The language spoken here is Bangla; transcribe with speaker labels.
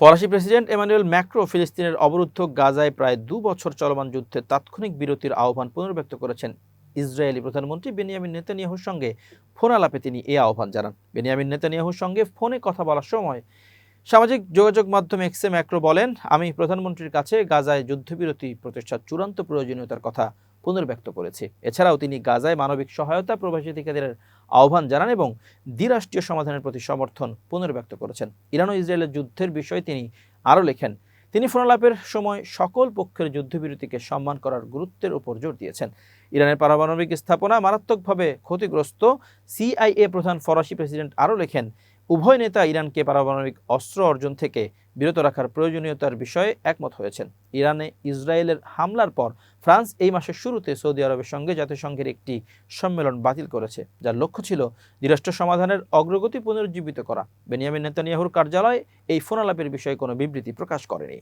Speaker 1: ফরাসি প্রেসিডেন্ট এমানুয়েল ম্যাক্রো ফিলিস্তিনের অবরুদ্ধ গাজায় প্রায় দু বছর চলমান যুদ্ধে তাৎক্ষণিক বিরতির আহ্বান পুনর্ব্যক্ত করেছেন ইসরায়েলি প্রধানমন্ত্রী বেনিয়ামিন নেতানিয়াহুর সঙ্গে ফোন আলাপে তিনি এ আহ্বান জানান বেনিয়ামিন নেতানিয়াহুর সঙ্গে ফোনে কথা বলার সময় সামাজিক যোগাযোগ মাধ্যম এক্সে ম্যাক্রো বলেন আমি প্রধানমন্ত্রীর কাছে গাজায় যুদ্ধবিরতি প্রতিষ্ঠার চূড়ান্ত প্রয়োজনীয়তার কথা পুনর্ব্যক্ত করেছে এছাড়াও তিনি গাজায় মানবিক সহায়তা প্রবাসী ঠিকাদারের আহ্বান জানান এবং দ্বিরাষ্ট্রীয় সমাধানের প্রতি সমর্থন পুনর্ব্যক্ত করেছেন ইরান ও ইসরায়েলের যুদ্ধের বিষয়ে তিনি আরও লেখেন তিনি ফোনালাপের সময় সকল পক্ষের যুদ্ধবিরতিকে সম্মান করার গুরুত্বের উপর জোর দিয়েছেন ইরানের পারমাণবিক স্থাপনা মারাত্মকভাবে ক্ষতিগ্রস্ত সিআইএ প্রধান ফরাসি প্রেসিডেন্ট আরও লেখেন উভয় নেতা ইরানকে পারমাণবিক অস্ত্র অর্জন থেকে বিরত রাখার প্রয়োজনীয়তার বিষয়ে একমত হয়েছেন ইরানে ইসরায়েলের হামলার পর ফ্রান্স এই মাসের শুরুতে সৌদি আরবের সঙ্গে জাতিসংঘের একটি সম্মেলন বাতিল করেছে যার লক্ষ্য ছিল দ্বিরাষ্ট্র সমাধানের অগ্রগতি পুনরুজ্জীবিত করা বেনিয়ামিন নেতানিয়াহুর কার্যালয় এই ফোনালাপের বিষয়ে কোনো বিবৃতি প্রকাশ করেনি